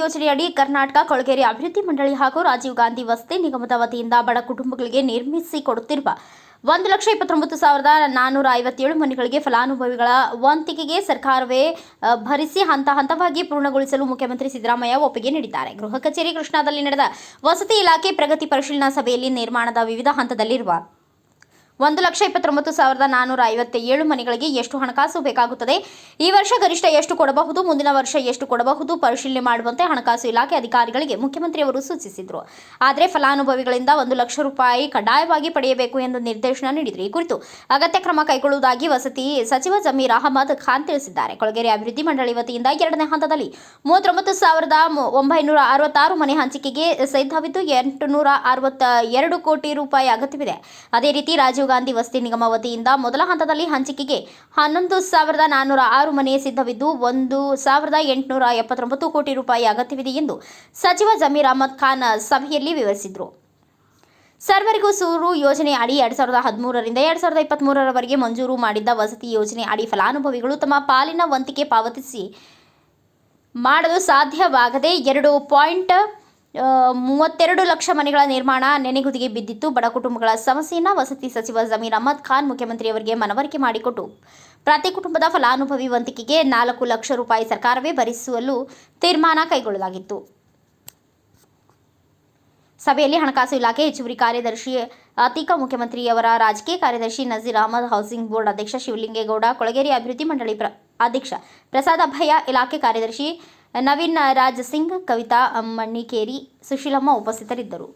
ಯೋಜನೆಯಡಿ ಕರ್ನಾಟಕ, ಕೊಳಗೇರಿ ಅಭಿವೃದ್ಧಿ ಮಂಡಳಿ ಹಾಗೂ ರಾಜೀವ್ ಗಾಂಧಿ ವಸತಿ ನಿಗಮದ ವತಿಯಿಂದ ಬಡ ಕುಟುಂಬಗಳಿಗೆ ನಿರ್ಮಿಸಿ ಕೊಡುತ್ತಿರುವ ಒಂದು ಲಕ್ಷ ಇಪ್ಪತ್ತೊಂಬತ್ತು ಸಾವಿರದ ನಾನ್ನೂರ ಐವತ್ತೇಳು ಮನೆಗಳಿಗೆ ಫಲಾನುಭವಿಗಳ ವಂತಿಕೆಗೆ ಸರ್ಕಾರವೇ ಭರಿಸಿ ಹಂತ ಹಂತವಾಗಿ ಪೂರ್ಣಗೊಳಿಸಲು ಮುಖ್ಯಮಂತ್ರಿ ಸಿದ್ದರಾಮಯ್ಯ ಒಪ್ಪಿಗೆ ನೀಡಿದ್ದಾರೆ. ಗೃಹ ಕಚೇರಿ ಕೃಷ್ಣಾದಲ್ಲಿ ನಡೆದ ವಸತಿ ಇಲಾಖೆ ಪ್ರಗತಿ ಪರಿಶೀಲನಾ ಸಭೆಯಲ್ಲಿ ನಿರ್ಮಾಣದ ವಿವಿಧ ಹಂತದಲ್ಲಿರುವ ಒಂದು ಲಕ್ಷ ಇಪ್ಪತ್ತೊಂಬತ್ತು ಸಾವಿರದ ನಾನ್ನೂರ ಐವತ್ತ ಏಳು ಮನೆಗಳಿಗೆ ಎಷ್ಟು ಹಣಕಾಸು ಬೇಕಾಗುತ್ತದೆ? ಈ ವರ್ಷ ಗರಿಷ್ಠ ಎಷ್ಟು ಕೊಡಬಹುದು? ಮುಂದಿನ ವರ್ಷ ಎಷ್ಟು ಕೊಡಬಹುದು? ಪರಿಶೀಲನೆ ಮಾಡುವಂತೆ ಹಣಕಾಸು ಇಲಾಖೆ ಅಧಿಕಾರಿಗಳಿಗೆ ಮುಖ್ಯಮಂತ್ರಿಯವರು ಸೂಚಿಸಿದರು. ಆದರೆ ಫಲಾನುಭವಿಗಳಿಂದ ಒಂದು ಲಕ್ಷ ರೂಪಾಯಿ ಕಡ್ಡಾಯವಾಗಿ ಪಡೆಯಬೇಕು ಎಂದು ನಿರ್ದೇಶನ ನೀಡಿದರು. ಈ ಕುರಿತು ಅಗತ್ಯ ಕ್ರಮ ಕೈಗೊಳ್ಳುವುದಾಗಿ ವಸತಿ ಸಚಿವ ಜಮೀರ್ ಅಹಮದ್ ಖಾನ್ ತಿಳಿಸಿದ್ದಾರೆ. ಕೊಳಗೇರಿ ಅಭಿವೃದ್ಧಿ ಮಂಡಳಿ ವತಿಯಿಂದ ಎರಡನೇ ಹಂತದಲ್ಲಿ ಮೂವತ್ತೊಂಬತ್ತು ಸಾವಿರದ ಒಂಬೈನೂರ ಅರವತ್ತಾರು ಮನೆ ಹಂಚಿಕೆಗೆ ಸಿದ್ಧವಿದ್ದು ಎಂಟುನೂರ ಅರವತ್ತ ಎರಡು ಕೋಟಿ ರೂಪಾಯಿ ಅಗತ್ಯವಿದೆ. ಅದೇ ರೀತಿ ರಾಜೀವ್ ಗಾಂಧಿ ವಸತಿ ನಿಗಮ ವತಿಯಿಂದ ಮೊದಲ ಹಂತದಲ್ಲಿ ಹಂಚಿಕೆಗೆ ಹನ್ನೊಂದು ಸಾವಿರದ ನಾನ್ನೂರ ಆರು ಮನೆ ಸಿದ್ಧವಿದ್ದು, ಒಂದು ಸಾವಿರದ ಎಂಟುನೂರ ಎಪ್ಪತ್ತೊಂಬತ್ತು ಕೋಟಿ ರೂಪಾಯಿ ಅಗತ್ಯವಿದೆ ಎಂದು ಸಚಿವ ಜಮೀರ್ ಅಹಮದ್ ಖಾನ್ ಸಭೆಯಲ್ಲಿ ವಿವರಿಸಿದರು. ಸರ್ವರಿಗೂ ಸೂರು ಯೋಜನೆ ಅಡಿ ಎರಡು ಸಾವಿರದ ಹದಿಮೂರರಿಂದ ಎರಡು ಸಾವಿರದ ಇಪ್ಪತ್ತ್ಮೂರರವರೆಗೆ ಮಂಜೂರು ಮಾಡಿದ್ದ ವಸತಿ ಯೋಜನೆ ಅಡಿ ಫಲಾನುಭವಿಗಳು ತಮ್ಮ ಪಾಲಿನ ವಂತಿಕೆ ಪಾವತಿಸಿ ಮಾಡಲು ಸಾಧ್ಯವಾಗದೆ ಎರಡು ಪಾಯಿಂಟ್ ಮೂವತ್ತೆರಡು ಲಕ್ಷ ಮನೆಗಳ ನಿರ್ಮಾಣ ನೆನೆಗುದಿಗೆ ಬಿದ್ದಿತ್ತು. ಬಡ ಕುಟುಂಬಗಳ ಸಮಸ್ಯೆಯನ್ನು ವಸತಿ ಸಚಿವ ಜಮೀರ್ ಅಹಮದ್ ಖಾನ್ ಮುಖ್ಯಮಂತ್ರಿಯವರಿಗೆ ಮನವರಿಕೆ ಮಾಡಿಕೊಟ್ಟು ಪ್ರತಿ ಕುಟುಂಬದ ಫಲಾನುಭವಿ ವಂತಿಕೆಗೆ ನಾಲ್ಕು ಲಕ್ಷ ರೂಪಾಯಿ ಸರ್ಕಾರವೇ ಭರಿಸಲು ತೀರ್ಮಾನ ಕೈಗೊಳ್ಳಲಾಗಿತ್ತು. ಸಭೆಯಲ್ಲಿ ಹಣಕಾಸು ಇಲಾಖೆ ಹೆಚ್ಚುವರಿ ಕಾರ್ಯದರ್ಶಿ ಅತೀಕ ಮುಖ್ಯಮಂತ್ರಿಯವರ ರಾಜಕೀಯ ಕಾರ್ಯದರ್ಶಿ ನಜೀರ್ ಅಹಮದ್, ಹೌಸಿಂಗ್ ಬೋರ್ಡ್ ಅಧ್ಯಕ್ಷ ಶಿವಲಿಂಗೇಗೌಡ, ಕೊಳಗೇರಿ ಅಭಿವೃದ್ಧಿ ಮಂಡಳಿ ಅಧ್ಯಕ್ಷ ಪ್ರಸಾದ್ ಅಭಯ, ಇಲಾಖೆ ಕಾರ್ಯದರ್ಶಿ ನವೀನ್ ರಾಜ್ ಸಿಂಗ್ ಕವಿತಾ ಮಣ್ಣಿಕೇರಿ ಸುಶೀಲಮ್ಮ ಉಪಸ್ಥಿತರಿದ್ದರು.